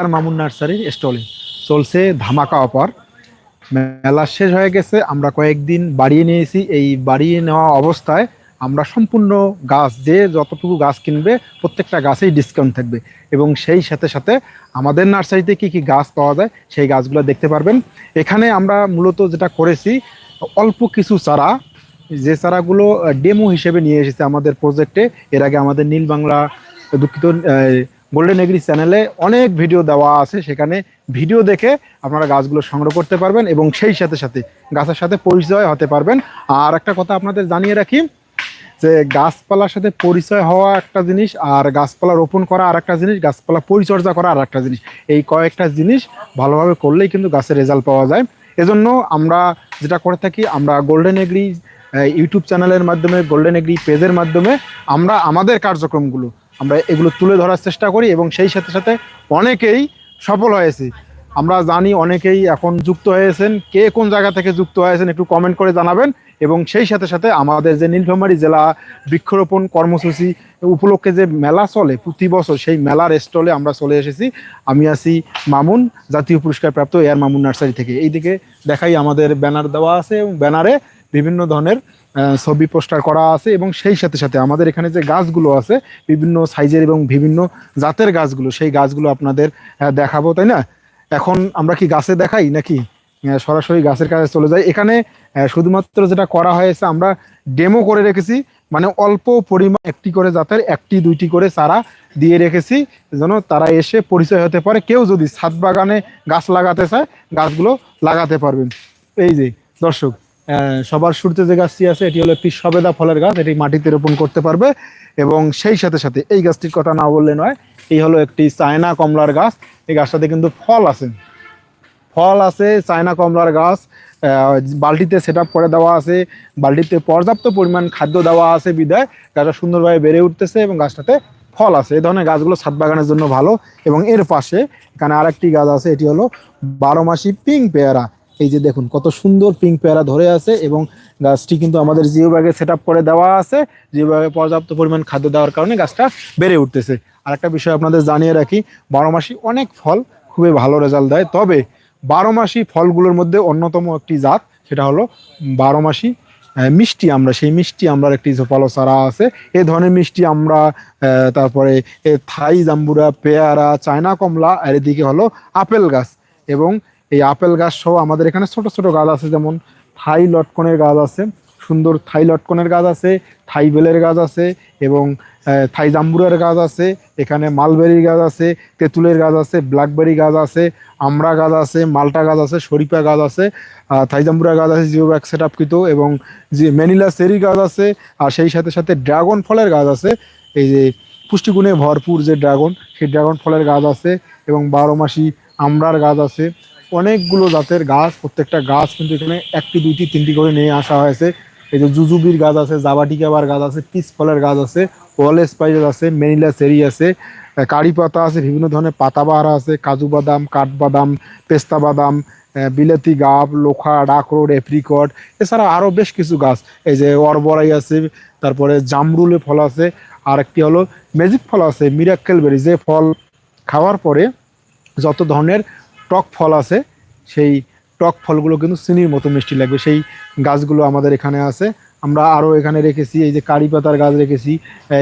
আর মামুন নার্সারির স্টলে। চলছে ধামাকা অফার। মেলা শেষ হয়ে গেছে, আমরা কয়েকদিন বাড়িয়ে নিয়েছি। এই বাড়িয়ে নেওয়া অবস্থায় আমরা সম্পূর্ণ গাছ যে যতটুকু গাছ কিনবে, প্রত্যেকটা গাছেই ডিসকাউন্ট থাকবে। এবং সেই সাথে সাথে আমাদের নার্সারিতে কি কি গাছ পাওয়া যায়, সেই গাছগুলো দেখতে পারবেন। এখানে আমরা মূলত যেটা করেছি, অল্প কিছু চারা। যে চারাগুলো ডেমো হিসেবে নিয়ে এসেছে আমাদের প্রজেক্টে এর আগে আমাদের নীল বাংলা দুঃখিত গোল্ডেন এগ্রি চ্যানেলে অনেক ভিডিও দেওয়া আছে। সেখানে ভিডিও দেখে আপনারা গাছগুলো সংগ্রহ করতে পারবেন এবং সেই সাথে সাথে গাছের সাথে পরিচয় হতে পারবেন। আর একটা কথা আপনাদের জানিয়ে রাখি, যে গাছপালার সাথে পরিচয় হওয়া একটা জিনিস আর গাছপালা রোপণ করা আর একটা জিনিস, গাছপালা পরিচর্যা করা আর একটা জিনিস। এই কয়েকটা জিনিস ভালোভাবে করলেই কিন্তু গাছের রেজাল্ট পাওয়া যায়। এজন্য আমরা যেটা করে থাকি, আমরা গোল্ডেন এগ্রি ইউটিউব চ্যানেলের মাধ্যমে গোল্ডেন এগ্রি পেজের মাধ্যমে আমরা আমাদের কার্যক্রমগুলো আমরা এগুলো তুলে ধরার চেষ্টা করি এবং সেই সাথে সাথে অনেকেই সফল হয়েছে। আমরা জানি অনেকেই এখন যুক্ত হয়েছেন। কে কোন জায়গা থেকে যুক্ত হয়েছেন একটু কমেন্ট করে জানাবেন এবং সেই সাথে সাথে আমাদের যে নীলফামারী জেলা বৃক্ষরোপণ কর্মসূচি উপলক্ষে যে মেলা চলে, প্রতি বছর সেই মেলার স্টলে আমরা চলে এসেছি। আমি আছি মামুন, জাতীয় পুরস্কার প্রাপ্ত এয়ার মামুন নার্সারি থেকে। এইদিকে দেখাই আমাদের ব্যানার দেওয়া আছে এবং ব্যানারে বিভিন্ন ধরনের ছবি পোস্টার করা আছে এবং সেই সাথে সাথে আমাদের এখানে যে গাছগুলো আছে, বিভিন্ন সাইজের এবং বিভিন্ন জাতের গাছগুলো, সেই গাছগুলো আপনাদের দেখাবো, তাই না? এখন আমরা কি গাছে দেখাই নাকি? সরাসরি গাছের কাছে চলে যাই। এখানে শুধুমাত্র যেটা করা হয়েছে, আমরা ডেমো করে রেখেছি। মানে অল্প পরিমাণ একটি করে জাতের, একটি, দুইটি করে চারা দিয়ে রেখেছি, যেন তারা এসে পরিচয় হতে পারে। কেউ যদি ছাদ বাগানে গাছ লাগাতে চায়, গাছগুলো লাগাতে পারবেন। এই যে, দর্শক সবার শুরুতে যে গাছটি আছে, এটি হলো একটি সবেদা ফলের গাছ। এটি মাটিতে রোপণ করতে পারবে এবং সেই সাথে সাথে এই গাছটির কথা না বললে নয়, এই হলো একটি চায়না কমলার গাছ। এই গাছটাতে কিন্তু ফল আছে। ফল আছে, চায়না কমলার গাছ বালতিতে সেট করে দেওয়া আছে। বালতিতে পর্যাপ্ত পরিমাণ খাদ্য দেওয়া আছে বিদায়। গাছটা সুন্দরভাবে বেড়ে উঠতেছে এবং গাছটাতে ফল আছে। এই ধরনের গাছগুলো ছাদ বাগানের জন্য ভালো। এবং এর পাশে এখানে আরেকটি গাছ আছে, এটি হলো বারো মাসি পিঙ্ক পেয়ারা। এই যে দেখুন, কত সুন্দর পিঙ্ক পেয়ারা ধরে আছে এবং গাছটি কিন্তু আমাদের জিও ব্যাগে সেট করে দেওয়া আছে। জিও ব্যাগে পর্যাপ্ত পরিমাণ খাদ্য দেওয়ার কারণে গাছটা বেড়ে উঠতেছে। আরেকটা বিষয় আপনাদের জানিয়ে রাখি, বারো মাসি অনেক ফল খুবই ভালো রেজাল্ট দেয়। তবে বারো মাসি ফলগুলোর মধ্যে অন্যতম একটি জাত, সেটা হলো বারো মাসি মিষ্টি আমরা। সেই মিষ্টি আমরা একটি ফল চারা আছে। এই ধরনের মিষ্টি আমরা তারপরে এ থাই জাম্বুরা, পেয়ারা, চায়না কমলা, আর এদিকে হলো আপেল গাছ। এবং এই আপেল গাছ সহ আমাদের এখানে ছোট ছোট গাছ আছে যেমন থাই লটকনের গাছ আছে সুন্দর থাই লটকনের গাছ আছে থাই বেলের গাছ আছে এবং থাই জাম্বুরের গাছ আছে এখানে মালবেরির গাছ আছে তেঁতুলের গাছ আছে ব্ল্যাকবেরি গাছ আছে আমড়া গাছ আছে মালটা গাছ আছে শরিফা গাছ আছে থাই জাম্বুরা গাছ আছে জিও ব্যাগ সেট আপকৃত এবং যে ম্যানিলা সেরি গাছ আছে আর সেই সাথে সাথে ড্রাগন ফলের গাছ আছে এই যে পুষ্টিগুণে ভরপুর যে ড্রাগন সেই ড্রাগন ফলের গাছ আছে এবং বারো মাসি আমড়ার গাছ আছে অনেকগুলো জাতের গাছ, প্রত্যেকটা গাছ কিন্তু এখানে একটি, দুইটি, তিনটি করে নিয়ে আসা হয়েছে। এই যে জুজুবির গাছ আছে জাবাটিকাবার গাছ আছে, পিস ফলের গাছ আছে, ওয়াল স্পাইসেস আছে, মেনিলা সেরি আছে কারি পাতা আছে, বিভিন্ন ধরনের পাতাবাহার আছে, কাজু বাদাম কাঠবাদাম পেস্তা বাদাম বিলাতি গাব, লোখা ডাকরোড এপ্রিকট, এছাড়া আরও বেশ কিছু গাছ। এই যে অরবরাই আছে, তারপরে জামরুলে ফল আছে আর একটি হলো ম্যাজিক ফল আছে, মিরাক্কেল বেরি। যে ফল খাওয়ার পরে যত ধরনের টক ফল আছে, সেই টক ফলগুলো কিন্তু চিনির মতো মিষ্টি লাগবে। সেই গাছগুলো আমাদের এখানে আছে। আমরা আরও এখানে রেখেছি, এই যে কারি পাতার গাছ রেখেছি,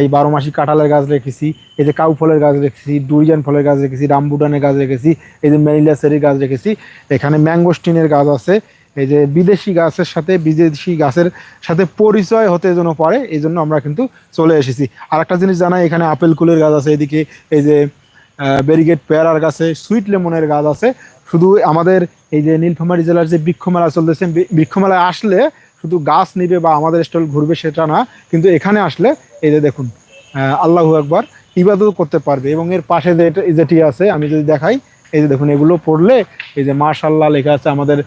এই বারো মাসি কাঁঠালের গাছ রেখেছি, এই যে কাউ ফলের গাছ রেখেছি ডুরিজান ফলের গাছ রেখেছি, রামবুটানের গাছ রেখেছি, এই যে মেরিলা সেরির গাছ রেখেছি। এখানে ম্যাঙ্গোস্টিনের গাছ আছে, এই যে বিদেশি গাছের সাথে, বিদেশি গাছের সাথে পরিচয় হতে যেন পারে, এই জন্য আমরা কিন্তু চলে এসেছি। আর একটা জিনিস জানাই, এখানে আপেল কুলের গাছ আছে, এদিকে এই যে ব্যারিগেট পেয়ারার গাছে সুইট লেমনের গাছ আছে। শুধু আমাদের এই যে নীলফামারী জেলার যে বৃক্ষমেলা চলতেছে বৃক্ষমেলায় আসলে শুধু গাছ নিবে বা আমাদের স্টল ঘুরবে সেটা না, কিন্তু এখানে আসলে এই যে দেখুন আল্লাহু একবার ইবাদত করতে পারবে। এবং এর পাশে যে যেটি আছে, আমি যদি দেখাই, এই যে দেখুন, এগুলো পড়লে এই যে মাশাল্লাহ লেখা আছে আমাদের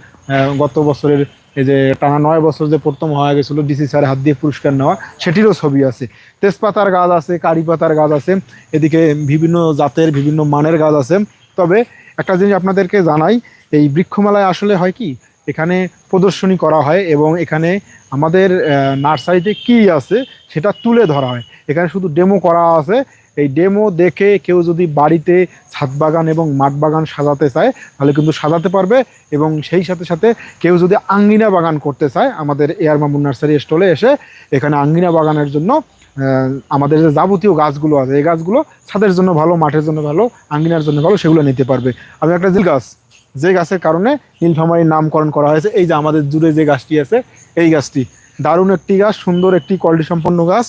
গত বছরের এই যে টানা নয় বছর যে প্রথম হয়ে গেছিল ডিসি স্যার হাত দিয়ে পুরস্কার নেওয়া, সেটিরও ছবি আছে। তেজপাতার গাছ আছে, কারি পাতার গাছ আছে, এদিকে বিভিন্ন জাতের বিভিন্ন মানের গাছ আছে। তবে একটা জিনিস আপনাদেরকে জানাই, এই বৃক্ষমেলায় আসলে হয় কি, এখানে প্রদর্শনী করা হয় এবং এখানে আমাদের নার্সারিতে কি আছে সেটা তুলে ধরা হয়। এখানে শুধু ডেমো করা আছে এই ডেমো দেখে কেউ যদি বাড়িতে ছাদ বাগান এবং মাঠ বাগান সাজাতে চায়, তাহলে কিন্তু সাজাতে পারবে এবং সেই সাথে সাথে কেউ যদি আঙ্গিনা বাগান করতে চায়, আমাদের এয়ার মামুন নার্সারি স্টলে এসে এখানে আঙ্গিনা বাগানের জন্য আমাদের যে যাবতীয় গাছগুলো আছে, এই গাছগুলো ছাদের জন্য ভালো, মাঠের জন্য ভালো, আঙ্গিনার জন্য ভালো, সেগুলো নিতে পারবে। আমি একটা জিল গাছ, যে গাছের কারণে নীলফামারীর নামকরণ করা হয়েছে, এই যে আমাদের জুড়ে যে গাছটি আছে, এই গাছটি দারুণ একটি গাছ, সুন্দর একটি কোয়ালিটি সম্পন্ন গাছ।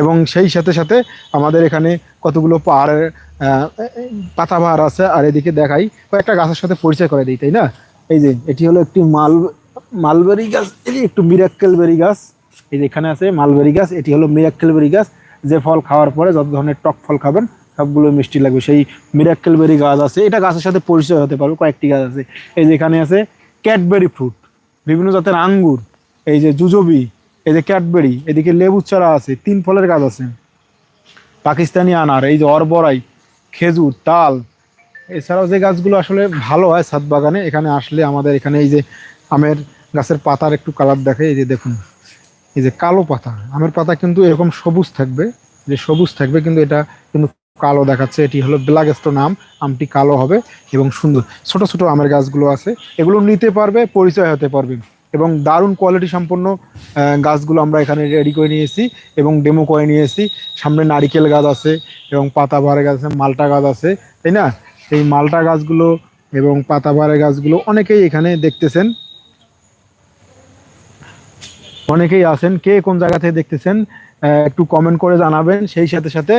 এবং সেই সাথে সাথে আমাদের এখানে কতগুলো পাহাড়ের পাতাবাহার আছে, আর এদিকে দেখাই কয়েকটা গাছের সাথে পরিচয় করে দিই, তাই না? এই যে, এটি হলো একটি মাল, মালবেরি গাছ, এই একটু মিরাক্কেল বেরি গাছ। এই যে এখানে আছে মালবেরি গাছ, এটি হলো মিরাক্কেল বেরি গাছ। যে ফল খাওয়ার পরে যত ধরনের টক ফল খাবেন, সবগুলো মিষ্টি লাগবে। সেই মিরাক্কেল বেরি গাছ আছে। এটা গাছের সাথে পরিচয় হতে পারবে, কয়েকটি গাছ আছে। এই যে এখানে আছে ক্যাডবেরি ফ্রুট, বিভিন্ন জাতের আঙ্গুর, এই যে জুজবি এই যে ক্যাডবেরি, এদিকে লেবু চারা আছে, তিন ফলের গাছ আছে। পাকিস্তানি আনার, এই যে অরবরাই, খেজুর, তাল, এছাড়াও যে গাছগুলো আসলে ভালো হয় ছাদ বাগানে, এখানে আসলে আমাদের এখানে এই যে আমের গাছের পাতার একটু কালার দেখে, এই যে দেখুন, এই যে কালো পাতা। আমের পাতা কিন্তু এরকম সবুজ থাকবে, যে সবুজ থাকবে, কিন্তু এটা কিন্তু কালো দেখাচ্ছে। এটি হলো ব্ল্যাকস্টোন আম আমটি কালো হবে এবং সুন্দর। ছোট ছোট আমের গাছগুলো আছে, এগুলো নিতে পারবে, পরিচয় হতে পারবে। এবং দারুণ কোয়ালিটি সম্পন্ন গাছগুলো আমরা এখানে রেডি করে নিয়েছি এবং ডেমো করে নিয়েছি। সামনে নারিকেল গাছ আছে এবং পাতাবাহারের গাছ আছে, মালটা গাছ আছে, তাই না? এই মালটা গাছগুলো এবং পাতাবাহারের গাছগুলো অনেকেই এখানে দেখতেছেন। অনেকেই আছেন, কে কোন জায়গা থেকে দেখতেছেন একটু কমেন্ট করে জানাবেন। সেই সাথে সাথে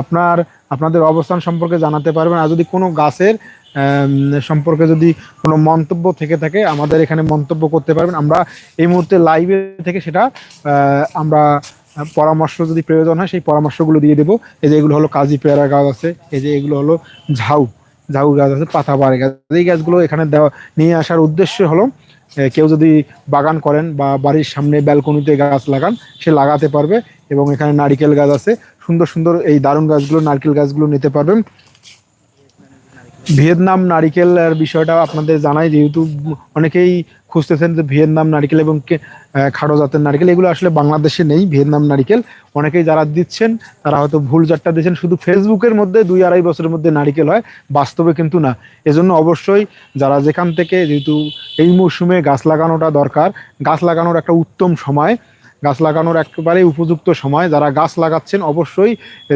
আপনার, আপনাদের অবস্থান সম্পর্কে জানাতে পারবেন। আর যদি কোনো গাছের সম্পর্কে যদি কোনো মন্তব্য থেকে থাকে, আমাদের এখানে মন্তব্য করতে পারবেন। আমরা এই মুহূর্তে লাইভে থেকে সেটা আমরা পরামর্শ যদি প্রয়োজন হয়, সেই পরামর্শগুলো দিয়ে দেবো। এই যে এগুলো হলো কাজী পেয়ারা গাছ আছে, এই যে এগুলো হলো ঝাউ ঝাউ গাছ আছে পাতা বাড়ে গাছ। এই গাছগুলো এখানে দেওয়া, নিয়ে আসার উদ্দেশ্য হলো কেউ যদি বাগান করেন বা বাড়ির সামনে ব্যালকনিতে গাছ লাগান, সে লাগাতে পারবে। এবং এখানে নারিকেল গাছ আছে, সুন্দর সুন্দর এই দারুণ গাছগুলো, নারকেল গাছগুলো নিতে পারবেন। ভিয়েতনাম নারিকেলের বিষয়টা আপনাদের জানাই, যেহেতু অনেকেই খুঁজতেছেন যে ভিয়েতনাম নারিকেল এবং খাড়ো জাতের নারিকেল, এগুলো আসলে বাংলাদেশে নেই, ভিয়েতনাম নারিকেল। অনেকেই যারা দিচ্ছেন, তারা হয়তো ভুল জাতটা দিচ্ছেন শুধু ফেসবুকের মধ্যে দুই আড়াই বছরের মধ্যে নারিকেল হয়, বাস্তবে কিন্তু না। এজন্য অবশ্যই যারা যেখান থেকে, যেহেতু এই মৌসুমে গাছ লাগানোটা দরকার, গাছ লাগানোর একটা উত্তম সময় গাছ লাগানোর একেবারে উপযুক্ত সময়। যারা গাছ লাগাচ্ছেন অবশ্যই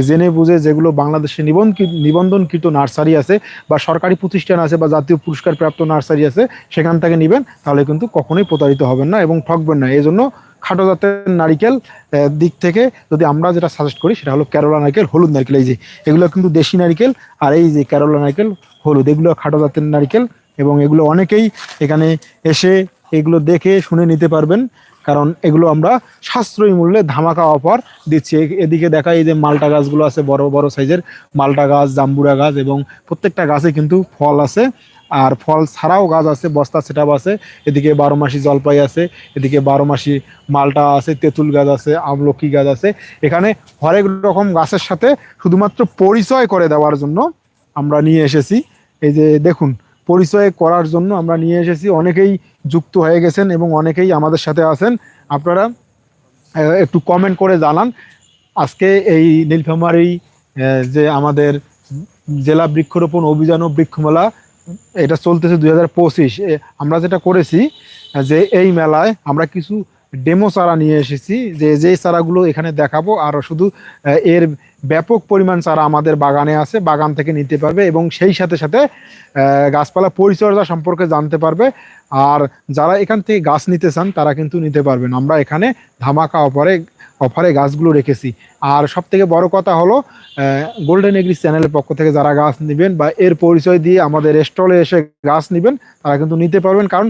জেনে বুঝে যেগুলো বাংলাদেশে নিবন্ধন নিবন্ধনকৃত নার্সারি আছে বা সরকারি প্রতিষ্ঠান আছে বা জাতীয় পুরস্কার প্রাপ্ত নার্সারি আছে, সেখান থেকে নেবেন। তাহলে কিন্তু কখনোই প্রতারিত হবেন না এবং ঠকবেন না। এই জন্য খাটো জাতের নারিকেল দিক থেকে যদি আমরা যেটা সাজেস্ট করি, সেটা হলো কেরলা নারকেল, হলুদ নারকেল। এই যে, এগুলো কিন্তু দেশি নারকেল আর এই যে কেরলা নারকেল, হলুদ, এগুলো খাটো জাতের নারকেল এবং এগুলো অনেকেই এখানে এসে এগুলো দেখে, শুনে নিতে পারবেন। কারণ এগুলো আমরা সাশ্রয়ী মূল্যে ধামাকা অফার দিচ্ছি। এদিকে দেখা এই যে মালটা গাছগুলো আছে, বড় বড় সাইজের মালটা গাছ, জাম্বুরা গাছ এবং প্রত্যেকটা গাছে কিন্তু ফল আছে। আর ফল ছাড়াও গাছ আছে, বস্তা সেটাপ আছে। এদিকে বারো মাসি জলপাই আছে, এদিকে বারো মাসি মালটা আছে, তেঁতুল গাছ আছে, আমলকি গাছ আছে। এখানে হরেক রকম গাছের সাথে শুধুমাত্র পরিচয় করে দেওয়ার জন্য আমরা নিয়ে এসেছি। এই যে দেখুন পরিচয় করার জন্য আমরা নিয়ে এসেছি। অনেকেই যুক্ত হয়ে গেছেন এবং অনেকেই আমাদের সাথে আছেন। আপনারা একটু কমেন্ট করে জানান। আজকে এই নীলফামারি যে আমাদের জেলা বৃক্ষরোপণ অভিযান ও বৃক্ষমেলা, এটা চলতেছে দুই হাজার পঁচিশ। আমরা যেটা করেছি, যে এই মেলায় আমরা কিছু ডেমো চারা নিয়ে এসেছি। যে, যেই চারাগুলো এখানে দেখাবো, আর শুধু এর ব্যাপক পরিমাণ চারা আমাদের বাগানে আছে, বাগান থেকে নিতে পারবে এবং সেই সাথে সাথে গাছপালা পরিচর্যা সম্পর্কে জানতে পারবে। আর যারা এখান থেকে গাছ নিতে চান, তারা কিন্তু নিতে পারবেন। আমরা এখানে ধামাকা অফারে অফারে গাছগুলো রেখেছি। আর সব থেকে বড় কথা হলো গোল্ডেন এগ্রি চ্যানেলের পক্ষ থেকে যারা গাছ নেবেন বা এর পরিচয় দিয়ে আমাদের স্টলে এসে গাছ নেবেন, তারা কিন্তু নিতে পারবেন। কারণ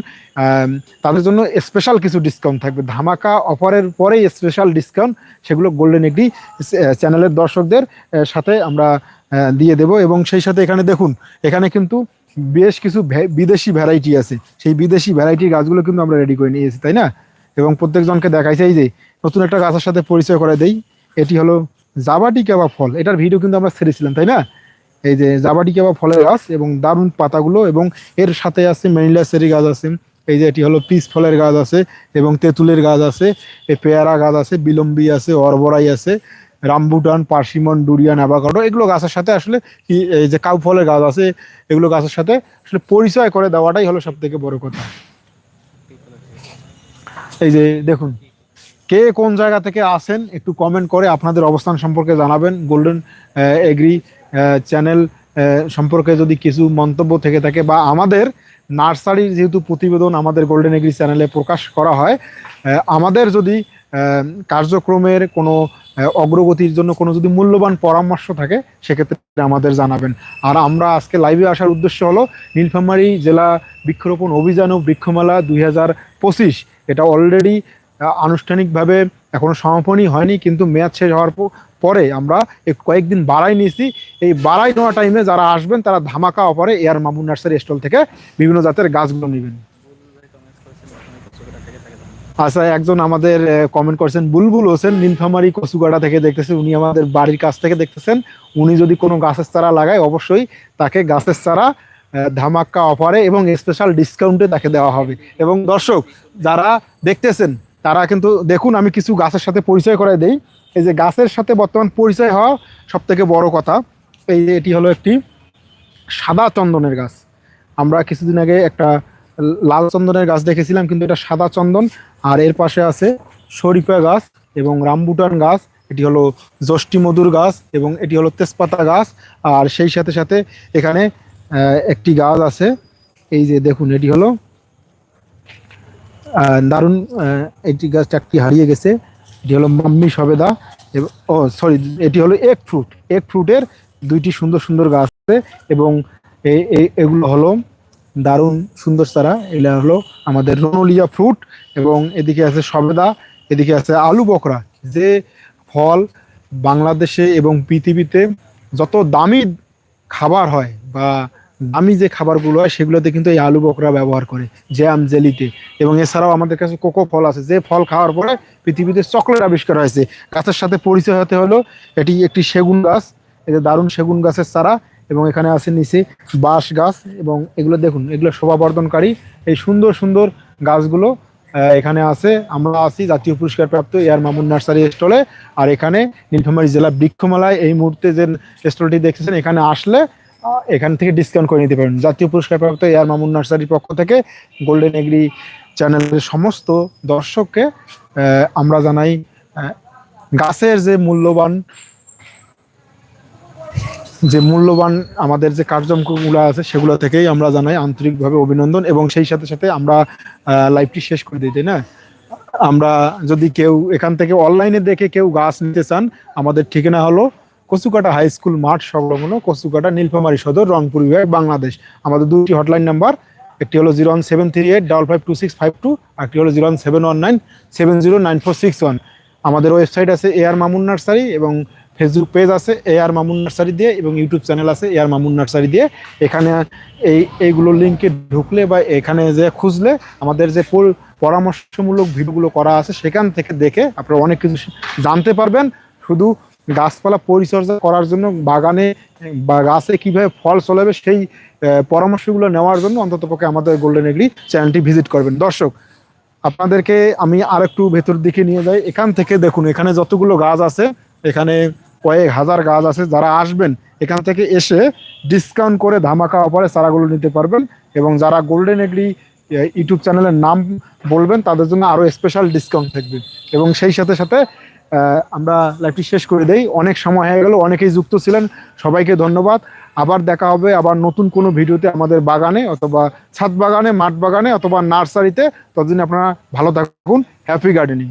তাদের জন্য স্পেশাল কিছু ডিসকাউন্ট থাকবে। ধামাকা অফারের পরেই স্পেশাল ডিসকাউন্ট সেগুলো গোল্ডেন এগ্রি চ্যানেলের দর্শকদের সাথে আমরা দিয়ে দেব। এবং সেই সাথে এখানে দেখুন, এখানে কিন্তু বেশ কিছু বিদেশি ভ্যারাইটি আছে। সেই বিদেশি ভ্যারাইটির গাছগুলো কিন্তু আমরা রেডি করে নিয়েছি তাই না? এবং প্রত্যেকজনকে দেখাইছে, এই যে নতুন একটা গাছের সাথে পরিচয় করে দেই। এটি হলো জাবাটি কেবা ফল। এটার ভিডিও কিন্তু আমরা ছেড়েছিলাম, তাই না? এই যে জাবাটি কেবা ফলের গাছ এবং দারুণ পাতাগুলো এবং এর সাথে আছে ম্যানিলা সেরি গাছ আছে, এই যে এটি হলো পিস ফলের গাছ আছে এবং তেঁতুলের গাছ আছে, এই পেয়ারা গাছ আছে, বিলম্বি আছে, অরবরাই আছে, রামবুটান, পার্সিমন, ডুরিয়ান, অ্যাভাকাডো, এগুলো গাছের সাথে আসলে কি, এই যে কাউ ফলের গাছ আছে, এগুলো গাছের সাথে আসলে পরিচয় করে দেওয়াটাই হলো সব থেকে বড় কথা। এই যে দেখুন কে কোন জায়গা থেকে আসেন একটু কমেন্ট করে আপনাদের অবস্থান সম্পর্কে জানাবেন। গোল্ডেন এগ্রি চ্যানেল সম্পর্কে যদি কিছু মন্তব্য থেকে থাকে বা আমাদের নার্সারির যেহেতু প্রতিবেদন আমাদের গোল্ডেন এগ্রি চ্যানেলে প্রকাশ করা হয় আমাদের যদি কার্যক্রমের কোনো অগ্রগতির জন্য কোনো যদি মূল্যবান পরামর্শ থাকে, সেক্ষেত্রে আমাদের জানাবেন। আর আমরা আজকে লাইভে আসার উদ্দেশ্য হলো, নীলফামারী জেলা বৃক্ষরোপণ অভিযান ও বৃক্ষমেলা দুই হাজার পঁচিশ, এটা অলরেডি আনুষ্ঠানিকভাবে এখনও সমাপনী হয়নি, কিন্তু মেয়াদ শেষ হওয়ার পরে আমরা কয়েকদিন বাড়াই নিয়েছি। এই বাড়াই নেওয়া টাইমে যারা আসবেন, তারা ধামাকা অফারে এয়ার মামুন নার্সারি স্টল থেকে বিভিন্ন জাতের গাছগুলো নেবেন। আচ্ছা একজন আমাদের কমেন্ট করেছেন, বুলবুল হোসেন নীলফামারি কচুগাড়া থেকে দেখতেছেন, উনি আমাদের বাড়ির কাছ থেকে দেখতেছেন। উনি যদি কোনো গাছের চারা লাগায়, অবশ্যই তাকে গাছের চারা ধামাক্কা অফারে এবং স্পেশাল ডিসকাউন্টে তাকে দেওয়া হবে। এবং দর্শক, যারা দেখতেছেন তারা কিন্তু দেখুন, আমি কিছু গাছের সাথে পরিচয় করে দেই। এই যে গাছের সাথে বর্তমান পরিচয় হওয়া সব থেকে বড় কথা, এই যে এটি হলো একটি সাদা চন্দনের গাছ। আমরা কিছুদিন আগে একটা লাল চন্দনের গাছ দেখেছিলাম, কিন্তু এটা সাদা চন্দন। আর এর পাশে আছে শরীফা গাছ এবং রামবুটান গাছ, এটি হলো যষ্টি মধুর গাছ এবং এটি হলো তেজপাতা গাছ। আর সেই সাথে সাথে এখানে একটি গাছ আছে। এই যে দেখুন, এটি হলো দারুণ একটি গাছ চারটি হারিয়ে গেছে। এটি হলো মাম্মি সবেদা ও সরি এটি হলো এক ফ্রুট। এক ফ্রুটের দুইটি সুন্দর সুন্দর গাছ আছে এবং এগুলো হলো দারুণ সুন্দর চারা। এগুলো হলো আমাদের রনলিয়া ফ্রুট এবং এদিকে আছে সবেদা, এদিকে আছে আলু বকরা। যে ফল বাংলাদেশে এবং পৃথিবীতে যত দামি খাবার হয় বা দামি যে খাবারগুলো হয় সেগুলোতে কিন্তু এই আলু বকরা ব্যবহার করে, জ্যাম, জেলিতে। এবং এছাড়াও আমাদের কাছে কোকো ফল আছে, যে ফল খাওয়ার পরে পৃথিবীতে চকলেট আবিষ্কার হয়েছে। গাছের সাথে পরিচয় হতে হলো, এটি একটি সেগুন গাছ যে দারুণ সেগুন গাছের চারা, এবং এখানে আছে নিচে বাঁশ গাছ, এবং এগুলো দেখুন, এগুলো শোভাবর্ধনকারী। এই সুন্দর সুন্দর গাছগুলো এখানে আছে। আমরা আছি জাতীয় পুরস্কার প্রাপ্ত এয়ার মামুন নার্সারি স্টলে, আর এখানে নীলফামারী জেলা বৃক্ষমেলায় এই মুহূর্তে যে স্টলটি দেখতেছেন, এখানে আসলে এখান থেকে ডিসকাউন্ট করে নিতে পারেন। জাতীয় পুরস্কার প্রাপ্ত এয়ার মামুন নার্সারির পক্ষ থেকে গোল্ডেন এগ্রি চ্যানেলের সমস্ত দর্শককে আমরা জানাই গাছের যে মূল্যবান যে মূল্যবান আমাদের যে কার্যক্রমগুলো আছে, সেগুলো থেকেই আমরা জানাই আন্তরিকভাবে অভিনন্দন এবং সেই সাথে সাথে আমরা লাইভটি শেষ করে দিই, তাই না? আমরা যদি কেউ এখান থেকে অনলাইনে দেখে কেউ গাছ নিতে চান, আমাদের ঠিকানা হলো কচুকাটা হাই স্কুল মাঠ সংলগ্ন কচুকাটা নীলফামারী সদর, রংপুর বিভাগ, বাংলাদেশ। আমাদের দুটি হটলাইন নাম্বার, একটি হলো zero one seven three eight, double five two six five two একটি হলো zero one seven one nine, seven zero nine four six one. আমাদের ওয়েবসাইট আছে এআর মামুন নার্সারি এবং ফেসবুক পেজ আছে এআর মামুন নার্সারি দিয়ে এবং ইউটিউব চ্যানেল আছে AR Mamun nursery দিয়ে। এখানে এই, এইগুলো লিঙ্কে ঢুকলে বা এখানে যে খুঁজলে আমাদের যে পর- পরামর্শমূলক ভিডিওগুলো করা আছে সেখান থেকে দেখে আপনারা অনেক কিছু জানতে পারবেন। শুধু গাছপালা পরিচর্যা করার জন্য বাগানে বা গাছে কীভাবে ফল চলাবে সেই পরামর্শগুলো নেওয়ার জন্য অন্ততপক্ষে আমাদের গোল্ডেন এগ্রি চ্যানেলটি ভিজিট করবেন। দর্শক, আপনাদেরকে আমি আর একটু ভেতর দিকে নিয়ে যাই। এখান থেকে দেখুন, এখানে যতগুলো গাছ আছে, এখানে কয়েক হাজার গাছ আছে, যারা আসবেন, এখান থেকে এসে ডিসকাউন্ট করে ধামাকা অফারে চারাগুলো নিতে পারবেন এবং যারা গোল্ডেন এগ্রি ইউটিউব চ্যানেলের নাম বলবেন, তাদের জন্য আরও স্পেশাল ডিসকাউন্ট থাকবে। এবং সেই সাথে সাথে আমরা লাইভটি শেষ করে দেই। অনেক সময় হয়ে গেল, অনেকেই যুক্ত ছিলেন। সবাইকে ধন্যবাদ। আবার দেখা হবে আবার নতুন কোনো ভিডিওতে আমাদের বাগানে অথবা ছাদ বাগানে, মাঠ বাগানে অথবা নার্সারিতে। ততদিন আপনারা ভালো থাকুন। Happy gardening